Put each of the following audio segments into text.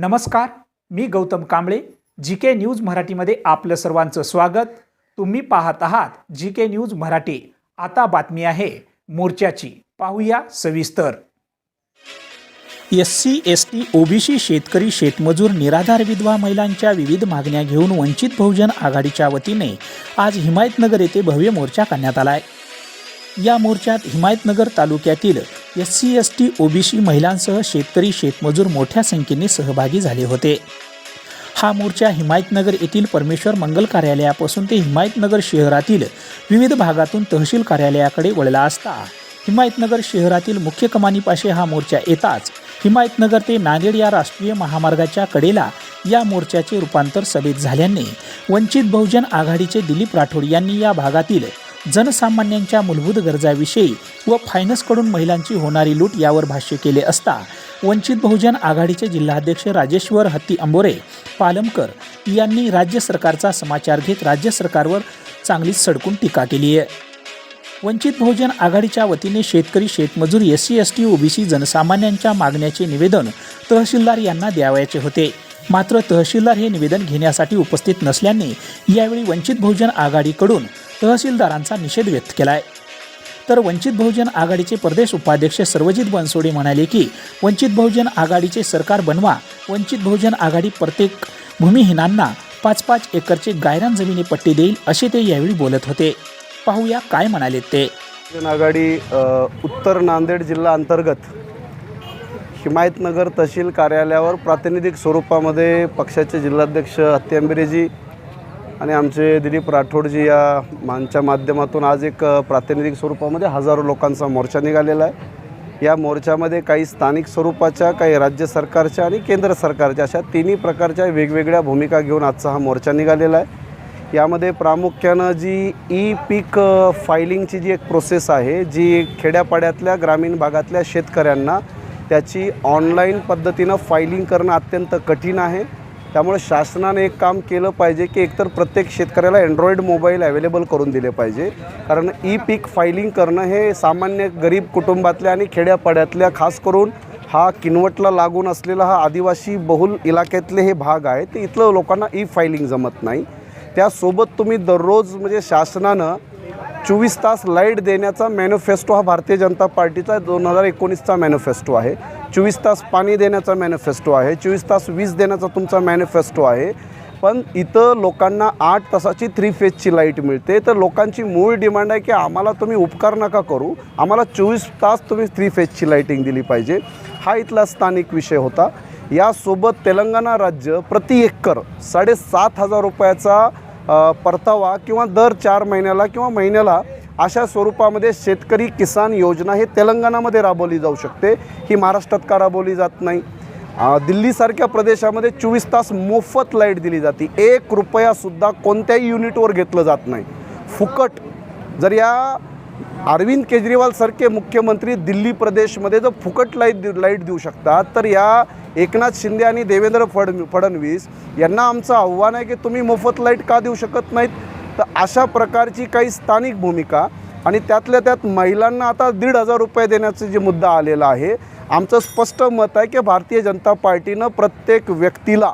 नमस्कार मी Gautam Kamble G K news मराठीमध्ये आपलं सर्वांचं स्वागत. तुम्ही पाहत आहात जी के न्यूज मराठी. आता बातमी आहे मोर्चाची. पाहूया सविस्तर. S C S T OBC शेतकरी शेतमजूर निराधार विधवा महिलांच्या विविध मागण्या घेऊन वंचित बहुजन आघाडीच्या वतीने आज हिमायतनगर येथे भव्य मोर्चा काढण्यात आला आहे या मोर्चात हिमायतनगर तालुक्यातील S C S T OBC महिलांसह शेतकरी शेतमजूर मोठ्या संख्येने सहभागी झाले होते. हा मोर्चा हिमायतनगर येथील परमेश्वर मंगल कार्यालयापासून ते हिमायतनगर शहरातील विविध भागातून तहसील कार्यालयाकडे वळला असता. हिमायतनगर शहरातील मुख्य कमानीपाशी हा मोर्चा येताच हिमायतनगर ते नांदेड या राष्ट्रीय महामार्गाच्या कडेला या मोर्चाचे रूपांतर सभेत झाल्याने वंचित बहुजन आघाडीचे दिलीप राठोड यांनी या भागातील जनसामान्यांच्या मूलभूत गरजाविषयी व फायनान्सकडून महिलांची होणारी लूट यावर भाष्य केले असता वंचित बहुजन आघाडीचे जिल्हाध्यक्ष राजेश्वर हत्ती अंबोरे पालमकर यांनी राज्य सरकारचा समाचार घेत राज्य सरकारवर चांगलीच सडकून टीका केली आहे. वंचित बहुजन आघाडीच्या वतीने शेतकरी शेतमजूर S C S T OBC जनसामान्यांच्या मागण्याचे निवेदन तहसीलदार यांना द्यावयाचे होते. मात्र तहसीलदार हे निवेदन घेण्यासाठी उपस्थित नसल्याने यावेळी वंचित बहुजन आघाडीकडून तहसीलदारांचा निषेध व्यक्त केला आहे तर वंचित बहुजन आघाडीचे प्रदेश उपाध्यक्ष सर्वजित बनसोडे म्हणाले की वंचित बहुजन आघाडीचे सरकार बनवा वंचित बहुजन आघाडी प्रत्येक भूमिहीनांना पाच पाच एकरचे गायरान जमिनी पट्टी देईल असे ते यावेळी बोलत होते. पाहूया काय म्हणाले ते. आघाडी उत्तर नांदेड जिल्हा अंतर्गत हिमायतनगर तहसील कार्यालयावर प्रातिनिधिक स्वरूपामध्ये पक्षाचे जिल्हाध्यक्ष हत्ती आणि आमचे दिलीप राठोडजी या मानच्या माध्यमातून आज एक प्रातिनिधिक स्वरूपामध्ये हजारो लोकांचा मोर्चा निघालेला आहे. या मोर्चामध्ये काही स्थानिक स्वरूपाच्या काही राज्य सरकारच्या आणि केंद्र सरकारच्या अशा तिन्ही प्रकारच्या वेगवेगळ्या भूमिका घेऊन आजचा हा मोर्चा निघालेला आहे. यामध्ये प्रामुख्यानं जी ई पीक फायलिंगची जी एक प्रोसेस आहे जी खेड्यापाड्यातल्या ग्रामीण भागातल्या शेतकऱ्यांना त्याची ऑनलाईन पद्धतीनं फायलिंग करणं अत्यंत कठीण आहे. त्यामुळे शासनाने एक काम केलं पाहिजे की एकतर प्रत्येक शेतकऱ्याला अँड्रॉईड मोबाईल अवेलेबल करून दिले पाहिजे. कारण ई पीक फायलिंग करणं हे सामान्य गरीब कुटुंबातल्या आणि खेड्यापाड्यातल्या खास करून हा किनवटला लागून असलेला हा आदिवासी बहुल इलाक्यातले हे भाग आहे ते इथलं लोकांना ई फायलिंग जमत नाही. त्यासोबत तुम्ही दररोज म्हणजे शासनानं चोवीस तास लाइट देण्याचा मॅनिफेस्टो हा भारतीय जनता पार्टीचा दोन हजार एकोणीसचा मॅनिफेस्टो आहे. चोवीस तास पाणी देण्याचा मॅनिफेस्टो आहे. चोवीस तास वीज देण्याचा तुमचा मॅनिफेस्टो आहे. पण इथं लोकांना आठ तासाची थ्री फेजची लाइट मिळते. तर लोकांची मूळ डिमांड आहे की आम्हाला तुम्ही उपकार नका करू. आम्हाला चोवीस तास तुम्ही थ्री फेजची लाईटिंग दिली पाहिजे. हा इथला स्थानिक विषय होता. यासोबत तेलंगणा राज्य प्रति एकर साडेसात हजार रुपयाचा परतावा किंवा दर चार महिन्याला किंवा महिन्याला अशा स्वरूपामध्ये शेतकरी किसान योजना हे तेलंगणामध्ये राबवली जाऊ शकते. ही महाराष्ट्रात का राबवली जात नाही? दिल्लीसारख्या प्रदेशामध्ये चोवीस तास मोफत लाइट दिली जाते. एक रुपयासुद्धा कोणत्याही युनिटवर घेतलं जात नाही. फुकट. जर या अरविंद केजरीवालसारखे मुख्यमंत्री दिल्ली प्रदेशमध्ये जर फुकट लाइट देऊ लाइट देऊ शकतात तर या एकनाथ शिंदे आणि देवेंद्र फड फडणवीस यांना आमचं आव्हान आहे की तुम्ही मोफत लाइट का देऊ शकत नाहीत? तर अशा प्रकारची काही स्थानिक भूमिका आणि त्यातल्या त्यात महिलांना आता दीड हजार रुपये देण्याचा जे मुद्दा आलेला आहे आमचं स्पष्ट मत आहे की भारतीय जनता पार्टीनं प्रत्येक व्यक्तीला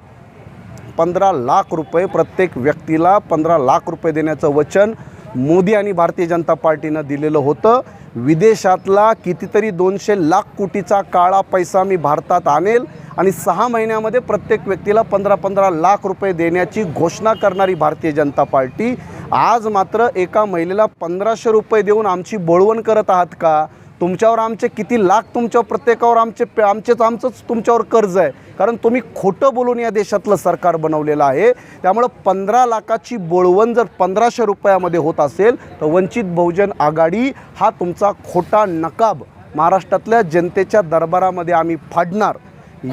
पंधरा लाख रुपये प्रत्येक व्यक्तीला पंधरा लाख रुपये देण्याचं वचन मोदी आणि भारतीय जनता पार्टीनं दिलेलं होतं. विदेशातला कितीतरी दोनशे लाख कोटीचा काळा पैसा मी भारतात आणेल. आणि सहा महिन्यामध्ये प्रत्येक व्यक्तीला पंधरा पंधरा लाख रुपये देण्याची घोषणा करणारी भारतीय जनता पार्टी. आज मात्र एका महिलेला पंधराशे रुपये देऊन आमची बोळवण करत आहात का? तुमच्यावर आमचे किती लाख तुमच्यावर प्रत्येकावर आमचे आमचेच आमचंच तुमच्यावर कर्ज आहे. कारण तुम्ही खोटं बोलून या देशातलं सरकार बनवलेलं आहे. त्यामुळं पंधरा लाखाची बोळवण जर पंधराशे रुपयामध्ये होत असेल तर वंचित बहुजन आघाडी हा तुमचा खोटा नकाब. महाराष्ट्रातल्या जनतेच्या दरबारामध्ये आम्ही फाडणार.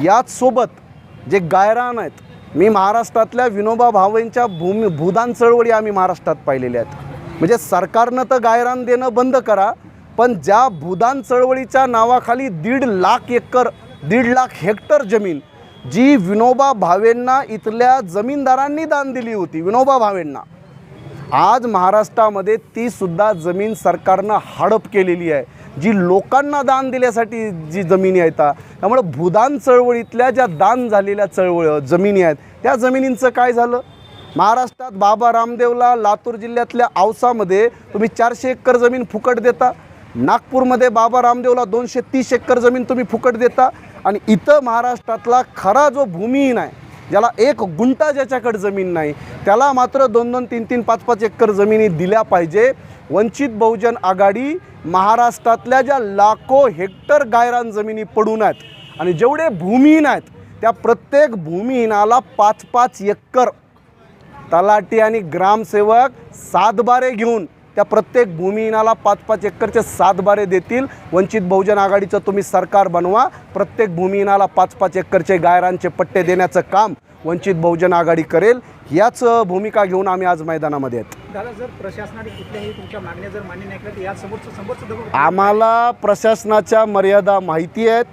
याचसोबत जे गायरान आहेत मी महाराष्ट्रातल्या विनोबा भावेंच्या भूमी भूदान चळवळी आम्ही महाराष्ट्रात पाहिलेल्या आहेत. म्हणजे सरकारनं तर गायरान देणं बंद करा पण ज्या भूदान चळवळीच्या नावाखाली दीड लाख एकर दीड लाख हेक्टर जमीन जी विनोबा भावेंना इथल्या जमीनदारांनी दान दिली होती विनोबा भावेंना आज महाराष्ट्रामध्ये तीसुद्धा जमीन सरकारनं हडप केलेली आहे. जी लोकांना दान दिल्यासाठी जी जमिनी आहेत त्यामुळं भूदान चळवळीतल्या ज्या दान झालेल्या चळवळ जमिनी आहेत त्या जमिनींचं काय झालं? महाराष्ट्रात बाबा रामदेवला लातूर जिल्ह्यातल्या औसामध्ये तुम्ही चारशे एकर जमीन फुकट देता. नागपूरमध्ये बाबा रामदेवला दोनशे तीस एकर जमीन तुम्ही फुकट देता. आणि इथं महाराष्ट्रातला खरा जो भूमिहीन आहे ज्याला एक गुंटा ज्याच्याकडे जमीन नाही त्याला मात्र दोन दोन तीन तीन पाच पाच एकर जमिनी दिल्या पाहिजे. वंचित बहुजन आघाडी महाराष्ट्रातल्या ज्या लाखो हेक्टर गायरान जमिनी पडून आहेत आणि जेवढे भूमिहीन आहेत त्या प्रत्येक भूमिहीनाला पाच पाच एकर तलाटी आणि ग्रामसेवक सातबारे घेऊन त्या प्रत्येक भूमिहीनाला पाच पाच एकरचे सातबारे देतील. वंचित बहुजन आघाडीचं तुम्ही सरकार बनवा. प्रत्येक भूमिहीनाला पाच पाच एकरचे गायरांचे पट्टे देण्याचं काम वंचित बहुजन आघाडी करेल. याच भूमिका घेऊन आम्ही आज मैदानामध्ये आहेत. आम्हाला प्रशासनाच्या मर्यादा माहिती आहेत.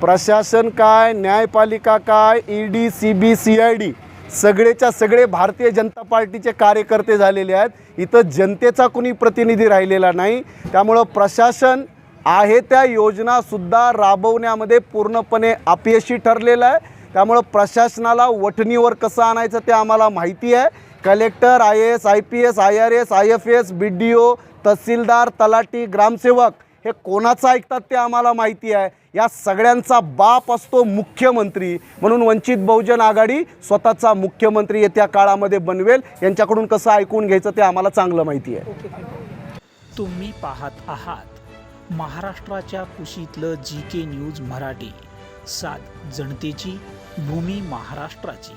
प्रशासन काय न्यायपालिका काय E D C B C I D सगळेच्या सगळे भारतीय जनता पार्टीचे कार्यकर्ते झालेले आहेत. इथं जनतेचा कुणी प्रतिनिधी राहिलेला नाही. त्यामुळं प्रशासन आहे त्या योजनासुद्धा राबवण्यामध्ये पूर्णपणे अपयशी ठरलेलं आहे. त्यामुळं प्रशासनाला वठणीवर कसं आणायचं ते आम्हाला माहिती आहे. Collector I S I P S I R S I F S B D O तहसीलदार तलाटी ग्रामसेवक हे कोणाचं ऐकतात ते आम्हाला माहिती आहे. या सगळ्यांचा बाप असतो मुख्यमंत्री. म्हणून वंचित बहुजन आघाडी स्वतःचा मुख्यमंत्री येत्या काळामध्ये बनवेल. यांच्याकडून कसं ऐकून घ्यायचं ते आम्हाला चांगलं माहिती आहे. तुम्ही पाहत आहात महाराष्ट्राच्या कुशीतलं जी के न्यूज मराठी. सात जनतेची भूमी महाराष्ट्राची.